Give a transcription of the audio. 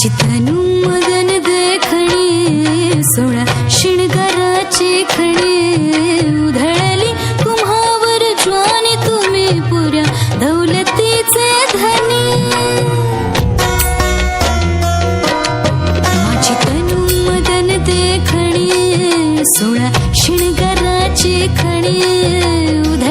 चितनु मगन देखणे सोळा शिणगराचे खणे. उधळली तुम्हावर ज्वानी तुम्ही पुऱ्या दौलतीचे धनी. माझी तनु मदन देखणे सोळा शिणगराचे खणे. उधळली